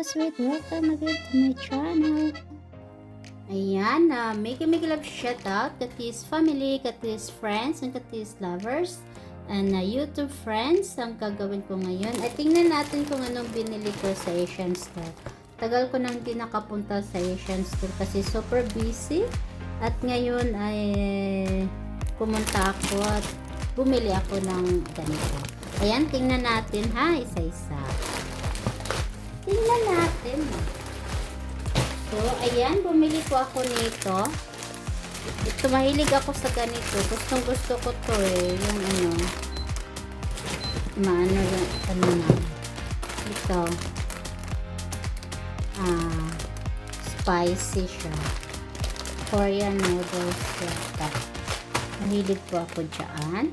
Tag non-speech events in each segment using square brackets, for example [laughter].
kasweet, welcome again to my channel. Ayan, uh, make a make love shout out, Katis family, Katis friends, and Katis lovers, and uh, YouTube friends, ang gagawin ko ngayon. Ay, tingnan natin kung anong binili ko sa Asian Store. Tagal ko nang di nakapunta sa Asian Store kasi super busy. At ngayon ay pumunta ako at bumili ako ng ganito. Ayan, tingnan natin ha, isa-isa. Tingnan natin. So, ayan, bumili ko ako nito. Ito, mahilig ako sa ganito. Gustong gusto ko to eh. Yung ano, maano yung, ano na. Ito. Ah, spicy siya. Korean noodles yata. Mahilig po ako dyan.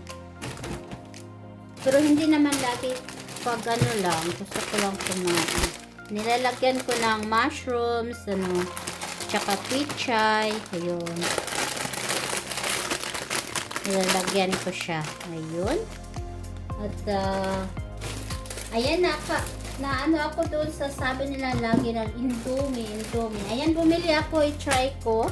Pero hindi naman lagi pag ano lang, gusto ko lang kumain. Nilalagyan ko ng mushrooms, ano, tsaka pichay, ayun. Nilalagyan ko siya, ayun. At, uh, ayan, naka, na ano ako doon sa sabi nila lagi na Indomie, Indomie. Ayan, bumili ako, i-try ko.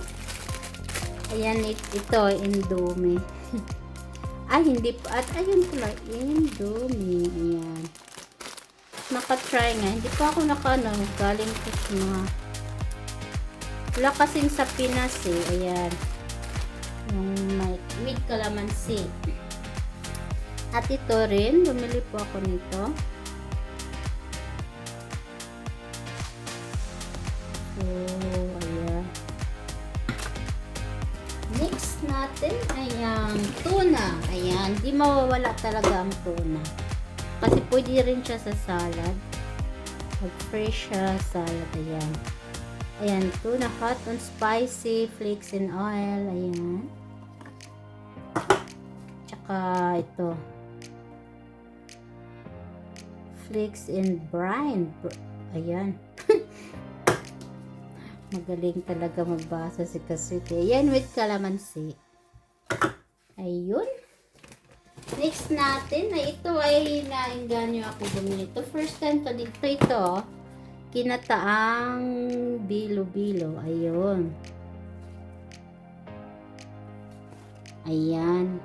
Ayan, it- ito, Indomie. [laughs] Ay, hindi pa. At ayun pala, Indomie. Ayan. Naka-try nga. Hindi pa ako naka, ano, galing ko sa mga... Wala sa Pinas eh. Ayan. Yung with calamansi. At ito rin, bumili po ako nito. So, ayan. Next natin ay ang tuna. Ayan, di mawawala talaga ang tuna. Kasi pwede rin siya sa salad. Mag-fresh siya salad. Ayan. Ayan, tuna hot and spicy, flakes in oil. Ayan. Tsaka ito. Flakes in brine. Br- Ayan. [laughs] Magaling talaga magbasa si Kasuke. Ayan with calamansi. Ayun. Next natin, na ito ay nainganyo ako bumili. Ito first time ko dito. Ito, kinataang bilo-bilo. Ayun. Ayan.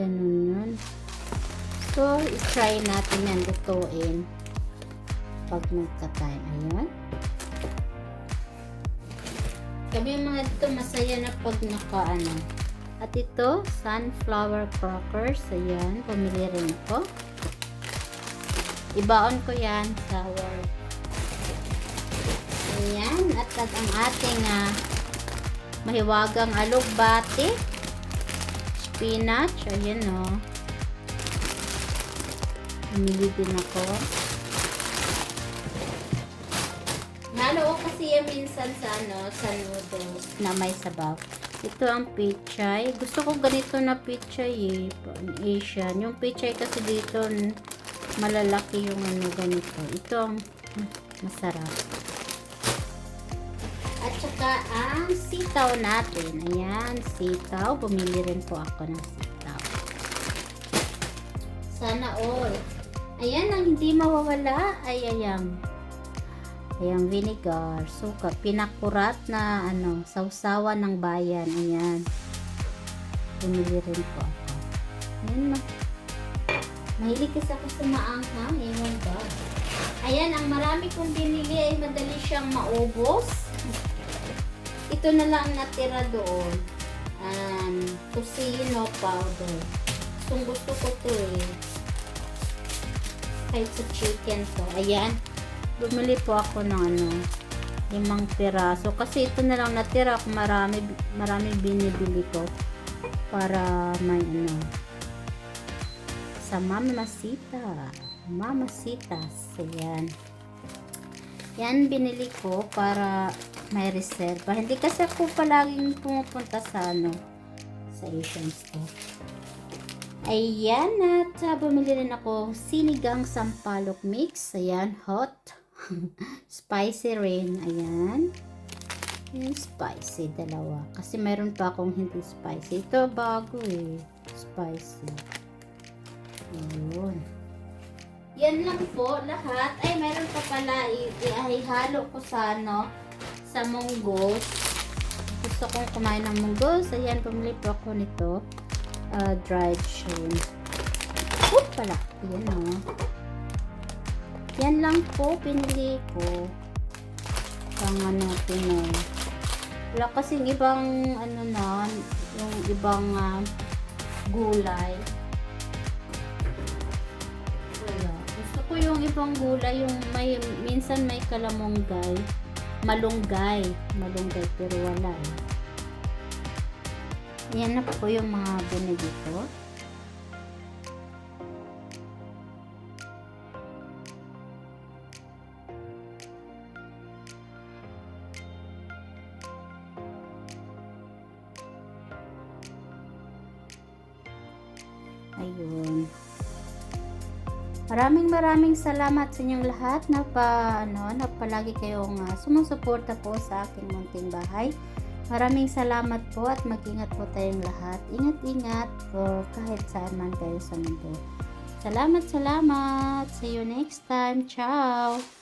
Ganun yun. So, i-try natin yan lutuin pag magka-time. Ayan. Kami mga dito masaya na pag naka ano. At ito, sunflower crackers. Ayan, pumili rin ako. Ibaon ko yan sa work. Ayan, at at ang ating ah, mahiwagang alugbati. Spinach. Ayan o. Oh. Pumili din ako. Nalo ko kasi yan minsan sa ano, sa noodles na may sabaw. Ito ang pichay. Gusto ko ganito na pichay eh. Asian. Yung pichay kasi dito malalaki yung ano ganito. Ito ang masarap. At saka ang sitaw natin. Ayan, sitaw. Bumili rin po ako ng sitaw. Sana all. Ayan, ang hindi mawawala ay ayan. Ayan, vinegar, suka, pinakurat na ano, sausawan ng bayan. Ayan. Bumili rin po ako. Ayan, ma mahilig kasi ako sa maanghang. Ewan ba? Ayan, ang marami kong binili ay madali siyang maubos. Ito na lang natira doon. Um, tocino powder. Kung gusto ko to eh. Kahit sa chicken to. Ayan bumili po ako ng ano, limang piraso. Kasi ito na lang natira kung marami, marami binibili ko para may ano, sa mamasita. Mamasitas. Ayan. Yan binili ko para may reserva. Hindi kasi ako palaging pumupunta sa ano, sa Asian store. Ayan, at uh, bumili rin ako sinigang sampalok mix. Ayan, hot. [laughs] spicy rin. Ayan. Yung spicy, dalawa. Kasi meron pa akong hindi spicy. Ito, bago eh. Spicy. Ayun. Yan lang po, lahat ay pala i- i- ihalo ko sa ano, sa munggos. Gusto kong kumain ng munggos. Ayan, pumili po ako nito. Ah, dried shrimp. Oh, pala. Yan oh. Yan lang po pinili ko. Pang ano, Pinoy. Wala kasing ibang ano na, yung ibang ah, gulay. Wala. Gusto ko yung ibang gulay, yung may, minsan may kalamonggay. Malunggay. Malunggay, pero wala. Yan na po yung mga binili ko. Ayun. Maraming maraming salamat sa inyong lahat na pa ano na palagi kayong uh, sumusuporta po sa aking munting bahay. Maraming salamat po at mag-ingat po tayong lahat. Ingat-ingat po kahit saan man kayo sa mundo. Salamat, salamat. See you next time. Ciao.